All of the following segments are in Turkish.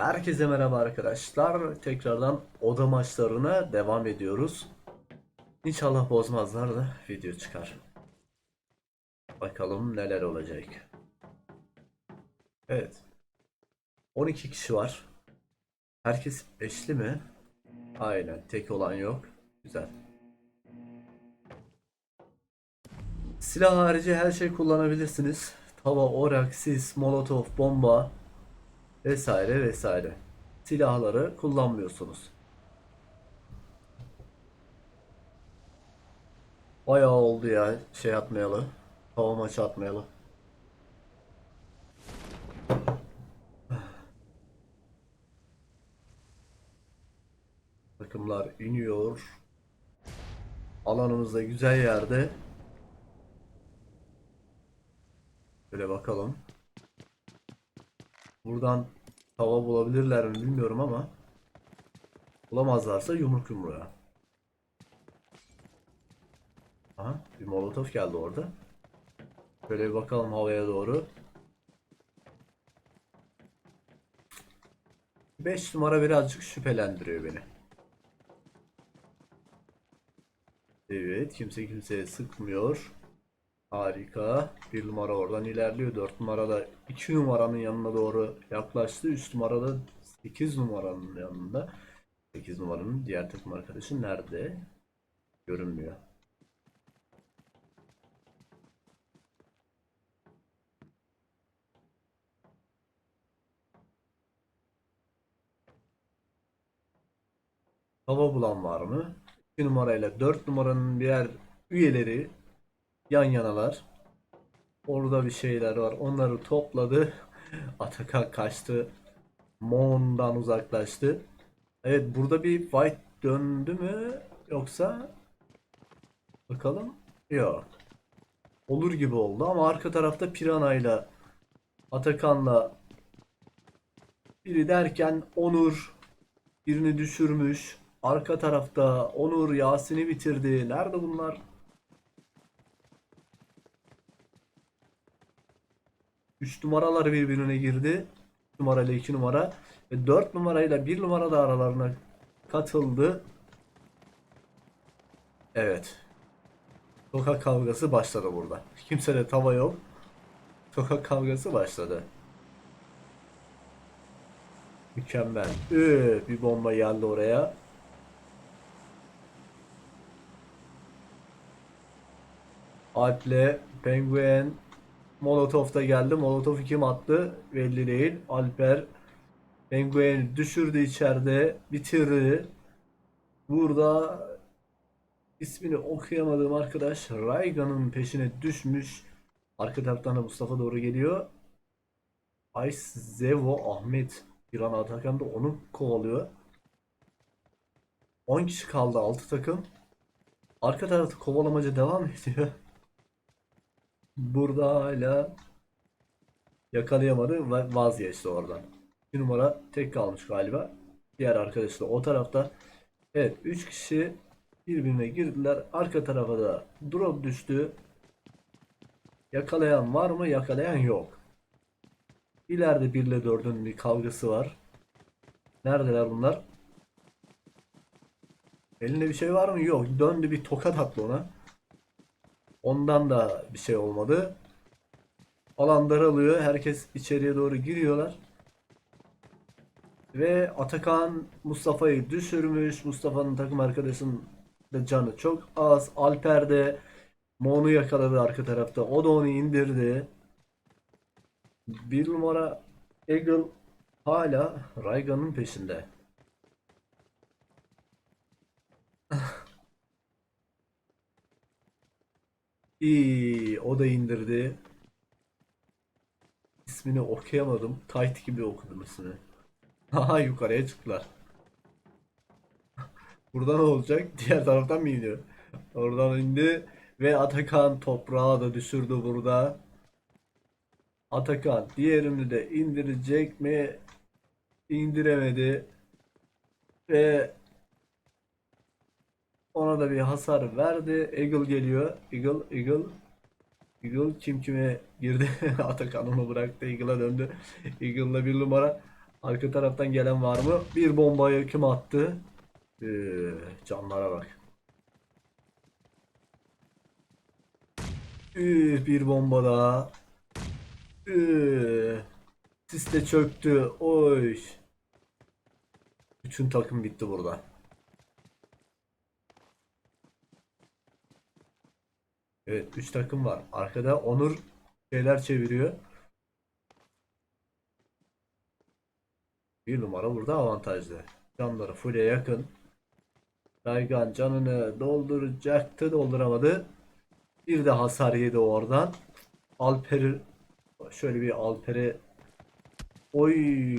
Herkese merhaba arkadaşlar. Tekrardan oda maçlarına devam ediyoruz. İnşallah bozmazlar da video çıkar. Bakalım neler olacak. Evet. 12 kişi var. Herkes beşli mi? Aynen. Tek olan yok. Güzel. Silah harici her şey kullanabilirsiniz. Tava, orak, sis, molotof, bomba vesaire vesaire. Silahları kullanmıyorsunuz. Bayağı oldu ya şey atmayalı. Hava maçı atmayalı. Takımlar iniyor. Alanımız da güzel yerde. Şöyle bakalım. Buradan tava bulabilirler mi bilmiyorum ama bulamazlarsa yumruk yumruğa. Aha bir molotof geldi orada. Şöyle bir bakalım havaya doğru. 5 numara birazcık şüphelendiriyor beni. Evet kimse kimseye sıkmıyor. Harika. Bir numara oradan ilerliyor. 4 numarada 2 numaranın yanına doğru yaklaştı. 3 numarada 8 numaranın yanında. 8 numaranın diğer takım arkadaşı nerede? Görünmüyor. Hava bulan var mı? 2 numarayla 4 numaranın birer üyeleri yan yanalar. Orada bir şeyler var. Onları topladı. Atakan kaçtı. Mon'dan uzaklaştı. Evet burada bir fight döndü mü? Yoksa bakalım. Yok. Olur gibi oldu ama arka tarafta Piranha ile Atakan'la biri derken Onur birini düşürmüş. Arka tarafta Onur Yasin'i bitirdi. Nerede bunlar? 3 numaralar birbirine girdi. 3 numara ile 2 numara. Ve 4 numarayla 1 numara da aralarına katıldı. Evet. Sokak kavgası başladı burada. Kimsede tava yok. Sokak kavgası başladı. Mükemmel. Üü, bir bomba geldi oraya. Alp'le Penguin Molotov da geldi. Molotov kim attı? Belli değil. Alper Penguin düşürdü içeride. Bitirdi. Burada ismini okuyamadığım arkadaş Raygan'ın peşine düşmüş. Arka taraftan da Mustafa doğru geliyor. Ice Zevo Ahmet bir an Atakan da onu kovalıyor. 10 kişi kaldı 6 takım. Arka tarafta kovalamaca devam ediyor. Burada hala yakalayamadı ve vazgeçti oradan. Bir numara tek kalmış galiba. Diğer arkadaşı da o tarafta. Evet 3 kişi birbirine girdiler. Arka tarafa da drop düştü. Yakalayan var mı? Yakalayan yok. İleride 1 ile 4'ün bir kavgası var. Neredeler bunlar? Elinde bir şey var mı? Yok. Döndü bir tokat attı ona. Ondan da bir şey olmadı. Alan daralıyor. Herkes içeriye doğru giriyorlar. Ve Atakan Mustafa'yı düşürmüş. Mustafa'nın takım arkadaşının da canı çok az. Alper de Mon'u yakaladı arka tarafta. O da onu indirdi. Bir numara Eagle hala Raygan'ın peşinde. İyi, o da indirdi. İsmini okuyamadım. Tight gibi okudum ismini. Aha yukarıya çıktılar. Burada ne olacak? Diğer taraftan mı iniyor? Oradan indi ve Atakan toprağı da düşürdü burada. Atakan diğerini de indirecek mi? İndiremedi. Ve ona da bir hasar verdi. Eagle geliyor. Eagle, Eagle. Eagle kim kime girdi? Atakan onu bıraktı. Eagle'a döndü. Eagle'la bir numara. Arka taraftan gelen var mı? Bir bombayı kim attı? Ee, canlara bak. Üh, bir bomba daha. Üh. Sis de çöktü. Oy. Bütün takım bitti burada. Evet 3 takım var. Arkada Onur şeyler çeviriyor. Bir numara burada avantajlı. Canları full'e yakın. Raygan canını dolduracaktı dolduramadı. Bir de hasar yedi oradan. Alper şöyle bir Alper'e Oy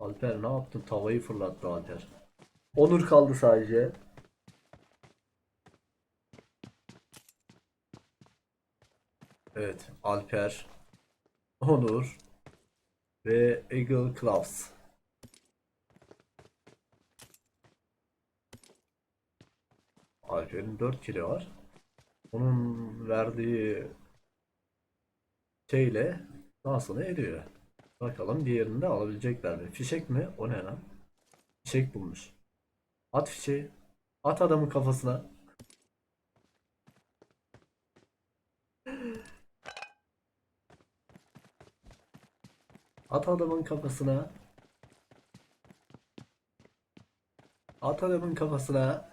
Alper ne yaptın? Tavayı fırlattı Alper. Onur kaldı sadece. Evet, Alper, Onur ve Eagle Claws. Alper'in 4 kilo var. Onun verdiği şeyle nasıl ediyor. Bakalım diğerini de alabilecekler mi? Fişek mi? O ne lan? Fişek bulmuş. At fişeği. At adamın kafasına. At adamın kafasına. At adamın kafasına.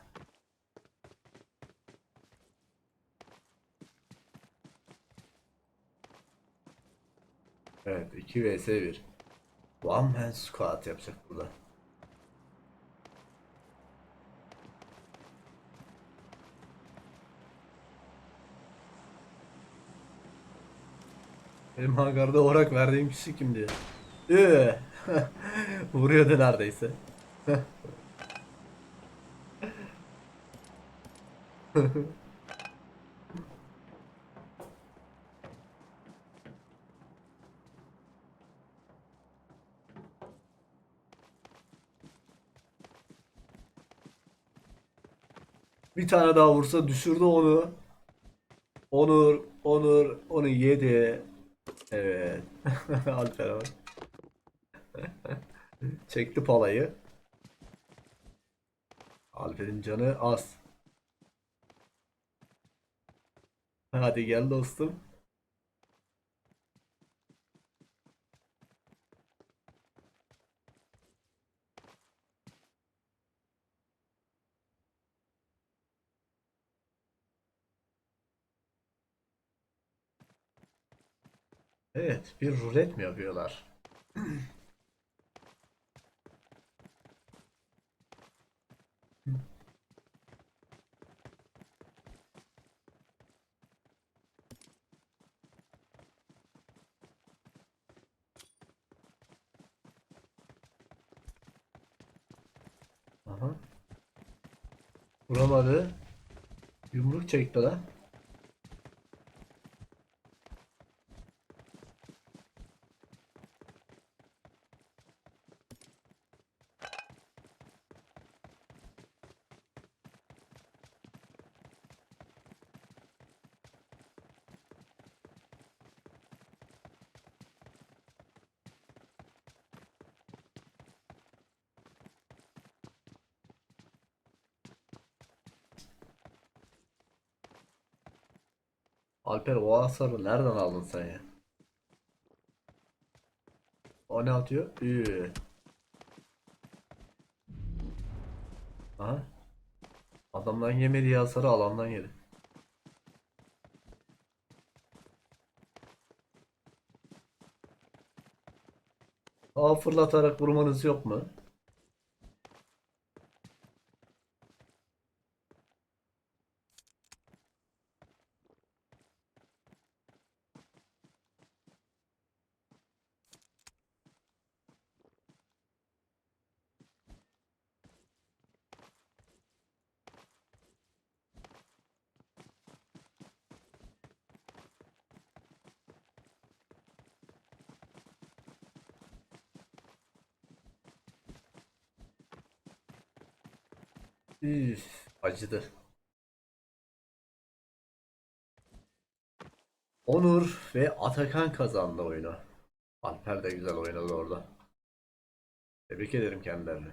Evet 2 vs 1. One man squat yapacak burada. Benim hangarda orak verdiğim kişi kimdi? Üü. Vuruyordu neredeyse. Bir tane daha vursa düşürdü onu. Onur, Onur, onu yedi. Evet. Alper bak. Çekti palayı. Alper'in canı az. Hadi gel dostum. Evet, bir rulet mi yapıyorlar? Aha. Vuramadı. Yumruk çekti lan. Alper o hasarı nereden aldın sen ya? O ne atıyor? Üü. Aha. Adamdan yemediği hasarı alandan yedi. Aa fırlatarak vurmanız yok mu? Üf, acıdı. Onur ve Atakan kazandı oyunu. Alper de güzel oynadı orada. Tebrik ederim kendilerini.